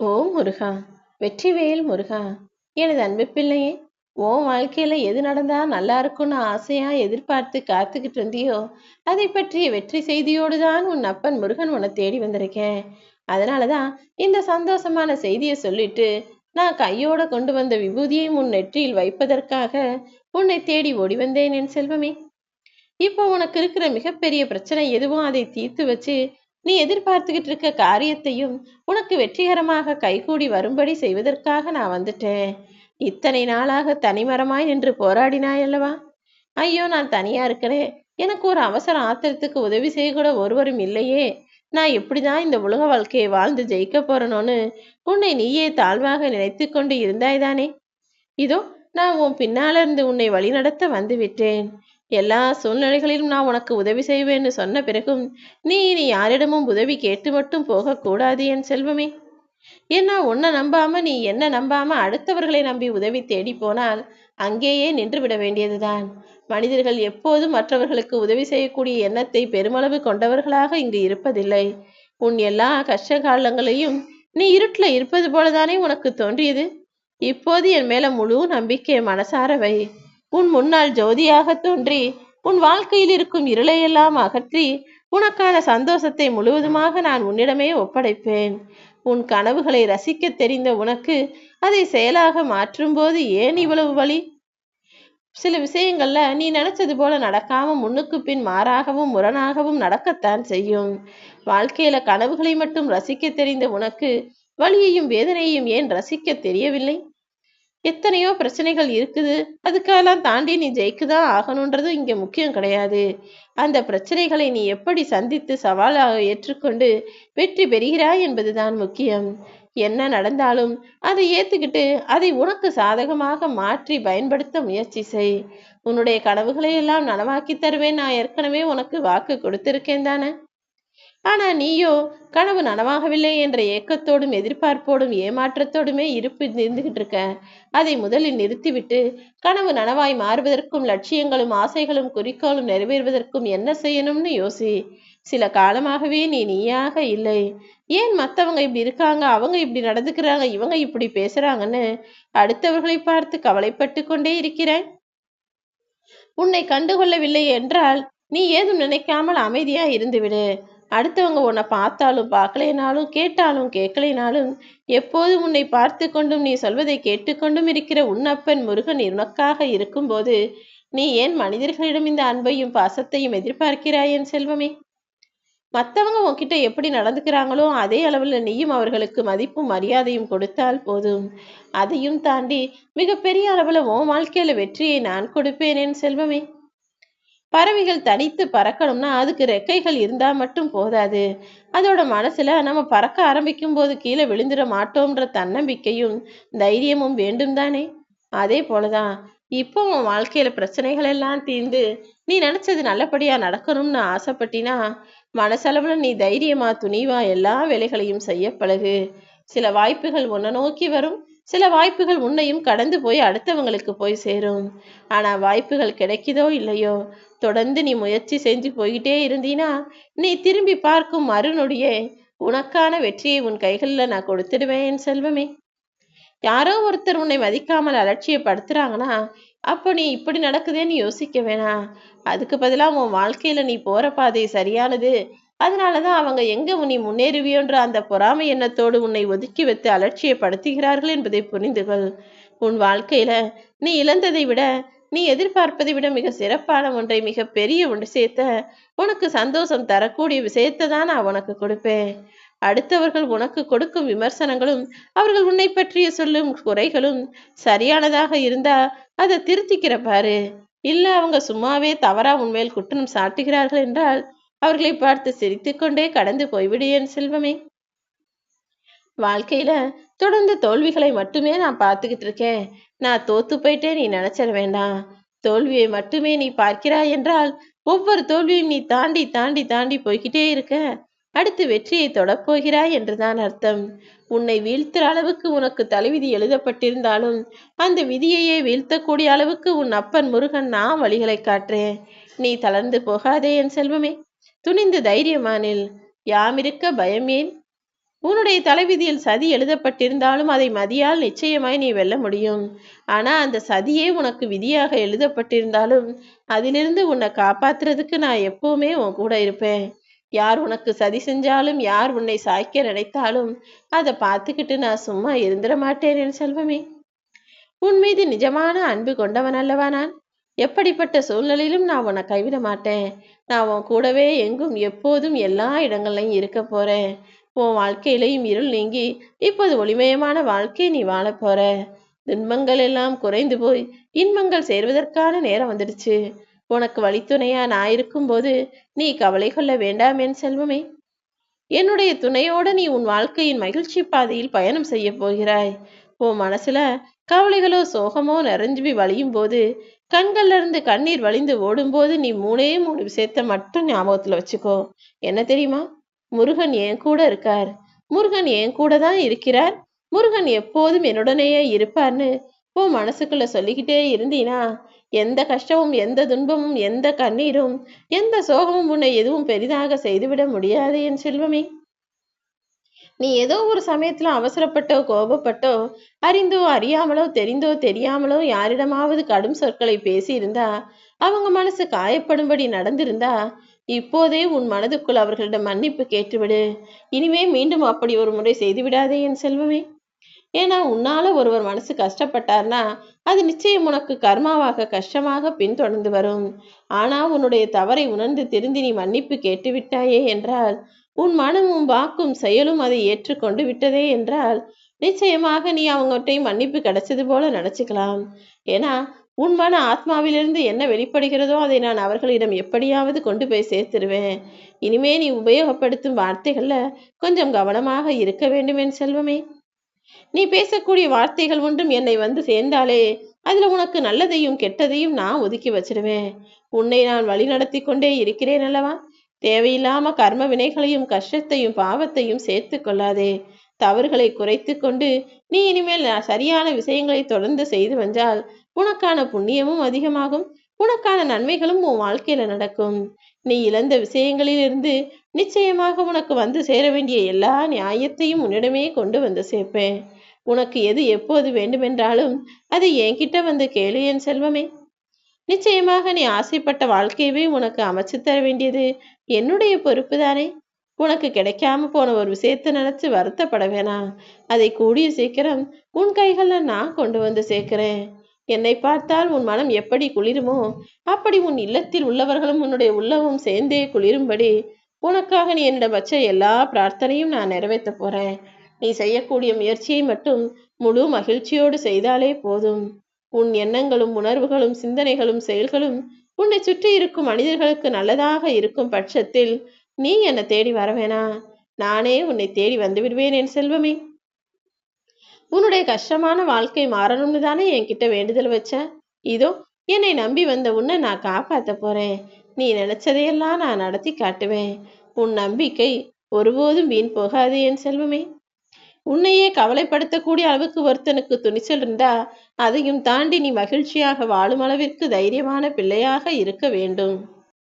ஓ முருகா வெற்றிவேல் முருகா எனது அன்பு பிள்ளையே உன் வாழ்க்கையில எது நடந்தா நல்லா இருக்கும்னு ஆசையா எதிர்பார்த்து காத்துக்கிட்டு இருந்தியோ அதை பற்றிய வெற்றி செய்தியோடு தான் உன் அப்பன் முருகன் உன்னை தேடி வந்திருக்கேன். அதனாலதான் இந்த சந்தோஷமான செய்தியை சொல்லிட்டு நான் கையோட கொண்டு வந்த விபூதியை உன் நெற்றியில் வைப்பதற்காக உன்னை தேடி ஓடி வந்தேன் என் செல்வமே. இப்போ உனக்கு இருக்கிற மிகப்பெரிய பிரச்சனை எதுவும் அதை தீர்த்து வச்சு நீ எதிர்பார்த்துக்கிட்டு இருக்க காரியத்தையும் உனக்கு வெற்றிகரமாக கைகூடி வரும்படி செய்வதற்காக நான் வந்துட்டேன். இத்தனை நாளாக தனிமரமாய் நின்று போராடினாய் அல்லவா? ஐயோ நான் தனியா இருக்கிறேன் எனக்கு ஒரு அவசர ஆத்திரத்துக்கு உதவி செய்ய கூட ஒருவரும் இல்லையே. நான் எப்படிதான் இந்த உலக வாழ்க்கையை வாழ்ந்து ஜெயிக்க போறனோன்னு உன்னை நீயே தாழ்வாக நினைத்து கொண்டு இருந்தாய்தானே இதோ நான் உன் பின்னால இருந்து உன்னை வழிநடத்த வந்து விட்டேன். எல்லா சூழ்நிலைகளிலும் நான் உனக்கு உதவி செய்வேன்னு சொன்ன பிறகும் நீ இனி யாரிடமும் உதவி கேட்டு மட்டும் போகக்கூடாது என் செல்வமே. ஏன்னா உன்னை நம்பாம நீ என்ன நம்பாம அடுத்தவர்களை நம்பி உதவி தேடி போனால் அங்கேயே நின்று விட வேண்டியதுதான். மனிதர்கள் எப்போதும் மற்றவர்களுக்கு உதவி செய்யக்கூடிய எண்ணத்தை பெருமளவு கொண்டவர்களாக இங்கு இருப்பதில்லை. உன் எல்லா கஷ்ட காலங்களையும் நீ இருட்டில் இருப்பது போலதானே உனக்கு தோன்றியது? இப்போது என் மேல முழு நம்பிக்கை மனசாரவை உன் முன்னால் ஜோதியாக தோன்றி உன் வாழ்க்கையில் இருக்கும் இருளையெல்லாம் அகற்றி உனக்கான சந்தோஷத்தை முழுவதுமாக நான் உன்னிடமே ஒப்படைப்பேன். உன் கனவுகளை ரசிக்க தெரிந்த உனக்கு அதை செயலாக மாற்றும்போது ஏன் இவ்வளவு வழி சில விஷயங்கள்ல நீ நினைச்சது போல நடக்காம முன்னுக்கு பின் மாறாகவும் முரணாகவும் நடக்கத்தான் செய்யும். வாழ்க்கையில கனவுகளை மட்டும் ரசிக்க தெரிந்த உனக்கு வலியையும் வேதனையையும் ஏன் ரசிக்க தெரியவில்லை? எத்தனையோ பிரச்சனைகள் இருக்குது. அதுக்கெல்லாம் தாண்டி நீ ஜெயிக்குதான் ஆகணுன்றது இங்க முக்கியம் கிடையாது. அந்த பிரச்சனைகளை நீ எப்படி சந்தித்து சவாலாக ஏற்றுக்கொண்டு வெற்றி பெறுகிறாய் என்பதுதான் முக்கியம். என்ன நடந்தாலும் அதை ஏத்துக்கிட்டு அதை உனக்கு சாதகமாக மாற்றி பயன்படுத்த முயற்சி செய். உன்னுடைய கனவுகளை எல்லாம் நனவாக்கி தருவேன். நான் ஏற்கனவே உனக்கு வாக்கு கொடுத்திருக்கேன் தானே? ஆனா நீயோ கனவு நனவாகவில்லை என்ற ஏக்கத்தோடும் எதிர்பார்ப்போடும் ஏமாற்றத்தோடுமே இருப்பு இருந்துகிட்டு இருக்க அதை முதலில் நிறுத்திவிட்டு கனவு நனவாய் மாறுவதற்கும் லட்சியங்களும் ஆசைகளும் குறிக்கோளும் நிறைவேறுவதற்கும் என்ன செய்யணும்னு யோசி. சில காலமாகவே நீ நீயாக இல்லை. ஏன் மத்தவங்க இப்படி இருக்காங்க? அவங்க இப்படி நடந்துக்கிறாங்க? இவங்க இப்படி பேசுறாங்கன்னு அடுத்தவர்களை பார்த்து கவலைப்பட்டு கொண்டே இருக்கிறாய் உன்னை கண்டுகொள்ளவில்லை என்றால் நீ ஏதும் நினைக்காமல் அமைதியா இருந்துவிடு. அடுத்தவங்க உன்னை பார்த்தாலும் பார்க்கலைனாலும் கேட்டாலும் கேட்கலைனாலும் எப்போதும் உன்னை பார்த்து கொண்டும் நீ சொல்வதை கேட்டுக்கொண்டும் இருக்கிற உன்னப்பன் முருகன் உனக்காக இருக்கும்போது நீ ஏன் மனிதர்களிடம் இந்த அன்பையும் பாசத்தையும் எதிர்பார்க்கிறாய் என் செல்வமே? மற்றவங்க உன்கிட்ட எப்படி நடந்துக்கிறாங்களோ அதே அளவில் நீயும் அவர்களுக்கு மதிப்பும் மரியாதையும் கொடுத்தால் போதும். அதையும் தாண்டி மிகப்பெரிய அளவில் உன் வாழ்க்கையில வெற்றியை நான் கொடுப்பேன் என் செல்வமே. பறவைகள் தனித்து பறக்கணும்னா அதுக்கு ரெக்கைகள் இருந்தா மட்டும் போதாது. அதோட மனசுல நம்ம பறக்க ஆரம்பிக்கும் போது கீழே விழுந்துட மாட்டோம்ன்ற தன்னம்பிக்கையும் தைரியமும் வேண்டும் தானே? அதே போலதான் இப்போ உன் வாழ்க்கையில பிரச்சனைகள் எல்லாம் தீர்ந்து நீ நினைச்சது நல்லபடியா நடக்கணும்னு ஆசைப்பட்டினா மனசளவுல நீ தைரியமா துணிவா எல்லா வேலைகளையும் செய்ய பழகு சில வாய்ப்புகள் உன்னை நோக்கி வரும். சில வாய்ப்புகள் உன்னையும் கடந்து போய் அடுத்தவங்களுக்கு போய் சேரும். ஆனா வாய்ப்புகள் கிடைக்குதோ இல்லையோ? தொடர்ந்து நீ முயற்சி செஞ்சு போய்கிட்டே இருந்தீனா நீ திரும்பி பார்க்கும் மறுநொடியே உனக்கான வெற்றியை உன் கைகளில் நான் கொடுத்துடுவேன் என் செல்வமே. யாரோ ஒருத்தர் உன்னை மதிக்காமல் அலட்சியப்படுத்துறாங்கன்னா அப்போ நீ இப்படி நடக்குதேன்னு யோசிக்க வேணாம். அதுக்கு பதிலாக உன் வாழ்க்கையில நீ போற பாதை சரியானது அதனாலதான் அவங்க எங்க நீ முன்னேறுவியோன்ற அந்த பொறாமை எண்ணத்தோடு உன்னை ஒதுக்கி வைத்து அலட்சியப்படுத்துகிறார்கள் என்பதை புரிந்து கொள். உன் வாழ்க்கையில நீ இழந்ததை விட நீ எதிர்பார்ப்பதை விட மிக சிறப்பான ஒன்றை மிக பெரிய ஒன்று சேர்த்த உனக்கு சந்தோஷம் தரக்கூடிய விஷயத்தை தான் நான் உனக்கு கொடுப்பேன். அடுத்தவர்கள் உனக்கு கொடுக்கும் விமர்சனங்களும் அவர்கள் உன்னை பற்றிய சொல்லும் குறைகளும் சரியானதாக இருந்தா அதை திருத்திக்கிற பாரு. இல்ல அவங்க சும்மாவே தவறா உன்மேல் குற்றம் சாட்டுகிறார்கள் என்றால் அவர்களை பார்த்து சிரித்துக்கொண்டே கடந்து போய்விடு என் செல்வமே. வாழ்க்கையில தொடர்ந்து தோல்விகளை மட்டுமே நான் பார்த்துக்கிட்டு இருக்கேன். நான் தோத்து போயிட்டே நீ நினைச்சிட வேண்டாம். தோல்வியை மட்டுமே நீ பார்க்கிறாய் என்றால் ஒவ்வொரு தோல்வியும் நீ தாண்டி தாண்டி தாண்டி போய்கிட்டே இருக்க. அடுத்து வெற்றியை தொடப்போகிறாய் என்றுதான் அர்த்தம். உன்னை வீழ்த்துற அளவுக்கு உனக்கு தலைவிதி எழுதப்பட்டிருந்தாலும் அந்த விதியையே வீழ்த்தக்கூடிய அளவுக்கு உன் அப்பன் முருகன் நான் வழிகளை காட்டுறேன். நீ தளர்ந்து போகாதே என் செல்வமே. துணிந்து தைரியமானில் யாமிருக்க பயமேன் உன்னுடைய தலைவிதியில் சதி எழுதப்பட்டிருந்தாலும் அதை மதியால் நிச்சயமாய் நீ வெல்ல முடியும். ஆனா அந்த சதியே உனக்கு விதியாக எழுதப்பட்டிருந்தாலும் அதிலிருந்து உன்னை காப்பாத்துறதுக்கு நான் எப்பவுமே உன் கூட இருப்பேன். யார் உனக்கு சதி செஞ்சாலும் யார் உன்னை சாய்க்க நினைத்தாலும் அதை பார்த்துக்கிட்டு நான் சும்மா இருந்துட மாட்டேன் என் செல்வமே. உன் மீது நிஜமான அன்பு கொண்டவன் அல்லவா நான்? எப்படிப்பட்ட சூழ்நிலையிலும் நான் உன்னை கைவிட மாட்டேன். நான் உன் கூடவே எங்கும் எப்போதும் எல்லா இடங்கள்லையும் இருக்க போறேன். உன் வாழ்க்கையிலையும் இருள் நீங்கி இப்போது ஒளிமயமான வாழ்க்கை நீ வாழ போற. துன்பங்கள் எல்லாம் குறைந்து போய் இன்பங்கள் சேர்வதற்கான நேரம் வந்துடுச்சு. உனக்கு வழித்துணையா நான் இருக்கும்போது நீ கவலை கொள்ள வேண்டாம் என் செல்வமே. என்னுடைய துணையோடு நீ உன் வாழ்க்கையின் மகிழ்ச்சி பாதையில் பயணம் செய்ய போகிறாய். உன் மனசுல கவலைகளோ சோகமோ நிறைஞ்சு வழியும் போது கண்கள்ல இருந்து கண்ணீர் வழிந்து ஓடும்போது நீ மூணே மூணு விஷயத்த மட்டும் ஞாபகத்துல வச்சுக்கோ. என்ன தெரியுமா? முருகன் என் கூட இருக்கார். முருகன் என் கூட தான் இருக்கிறார். முருகன் எப்போதும் என்னுடனேயே இருப்பார்னு உன் மனசுக்குள்ள சொல்லிக்கிட்டே இருந்தீனா எந்த கஷ்டமும் எந்த துன்பமும் எந்த கண்ணீரும் எந்த சோகமும் உன்னை எதுவும் பெரிதாக செய்துவிட முடியாது என் செல்வமே. நீ ஏதோ ஒரு சமயத்துல அவசரப்பட்டோ கோபப்பட்டோ அறிந்தோ அறியாமலோ தெரிந்தோ தெரியாமலோ யாரிடமாவது கடும் சொற்களை பேசியிருந்தா அவங்க மனசு காயப்படும்படி நடந்திருந்தா இப்போதே உன் மனதுக்குள் அவர்களிடம் மன்னிப்பு கேட்டுவிடு. இனிமே மீண்டும் அப்படி ஒரு முறை செய்து விடாதே என் செல்வமே. ஏன்னா உன்னால ஒருவர் மனசு கஷ்டப்பட்டார்னா அது நிச்சயம் உனக்கு கர்மாவாக கஷ்டமாக பின்தொடர்ந்து வரும். ஆனா உன்னுடைய தவறை உணர்ந்து திருந்தி நீ மன்னிப்பு கேட்டு விட்டாயே என்றால் உன் மனமும் வாக்கும் செயலும் அதை ஏற்றுக்கொண்டு விட்டதே என்றால் நிச்சயமாக நீ அவங்ககிட்ட மன்னிப்பு கிடைச்சது போல நினைச்சுக்கலாம். ஏன்னா உன் மன ஆத்மாவிலிருந்து என்ன வெளிப்படுகிறதோ அதை நான் அவர்களிடம் எப்படியாவது கொண்டு போய் சேர்த்துருவேன். இனிமே நீ உபயோகப்படுத்தும் வார்த்தைகள்ல கொஞ்சம் கவனமாக இருக்க வேண்டும் என் செல்வமே. நீ பேசக்கூடிய வார்த்தைகள் ஒன்றும் என்னை வந்து சேர்ந்தாலே அதுல உனக்கு நல்லதையும் கெட்டதையும் நான் ஒதுக்கி வச்சிருவேன். உன்னை நான் வழி நடத்தி கொண்டே இருக்கிறேன் அல்லவா? தேவையில்லாம கர்ம வினைகளையும் கஷ்டத்தையும் பாவத்தையும் சேர்த்து கொள்ளாதே. தவறுகளை குறைத்து கொண்டு நீ இனிமேல் சரியான விஷயங்களை தொடர்ந்து செய்து வந்தால் உனக்கான புண்ணியமும் அதிகமாகும். உனக்கான நன்மைகளும் உன் வாழ்க்கையில நடக்கும். நீ இழந்த விஷயங்களிலிருந்து நிச்சயமாக உனக்கு வந்து சேர வேண்டிய எல்லா நியாயத்தையும் உன்னிடமே கொண்டு வந்து சேர்ப்பேன். உனக்கு எது எப்போது வேண்டுமென்றாலும் அதை என்கிட்ட வந்து கேளு என் செல்வமே. நிச்சயமாக நீ ஆசைப்பட்ட வாழ்க்கையவே உனக்கு அமைச்சு தர வேண்டியது. என்னுடைய பொறுப்பு தானே? உனக்கு கிடைக்காம போன ஒரு விஷயத்தை நினைச்சு வருத்தப்பட வேணாம். அதை கூடிய சீக்கிரம் உன் கைகள்ல நான் கொண்டு வந்து சேர்க்கிறேன். என்னை பார்த்தால் உன் மனம் எப்படி குளிருமோ அப்படி உன் இல்லத்தில் உள்ளவர்களும் உன்னுடைய உள்ளமும் சேர்ந்தே குளிரும்படி உனக்காக நீ என்னிடம் வச்ச எல்லா பிரார்த்தனையும் நான் நிறைவேற்ற போறேன். நீ செய்யக்கூடிய முயற்சியை மட்டும் முழு மகிழ்ச்சியோடு செய்தாலே போதும். உன் எண்ணங்களும் உணர்வுகளும் சிந்தனைகளும் செயல்களும் உன்னை சுற்றி இருக்கும் மனிதர்களுக்கு நல்லதாக இருக்கும் பட்சத்தில் நீ என்னை தேடி வரவேனா நானே உன்னை தேடி வந்து விடுவேன் என் செல்வமே. உன்னுடைய கஷ்டமான வாழ்க்கை மாறணும்னு தானே என்கிட்ட வேண்டுதல் வச்ச? இதோ என்னை நம்பி வந்த உன்னை நான் காப்பாற்ற போறேன். நீ நினைச்சதையெல்லாம் நான் நடத்தி காட்டுவேன். உன் நம்பிக்கை ஒருபோதும் வீண் போகாது என் செல்வமே. உன்னையே கவலைப்படுத்தக்கூடிய அளவுக்கு ஒருத்தனுக்கு துணிச்சல் இருந்தா அதையும் தாண்டி நீ மகிழ்ச்சியாக வாழும் அளவிற்கு தைரியமான பிள்ளையாக இருக்க வேண்டும்.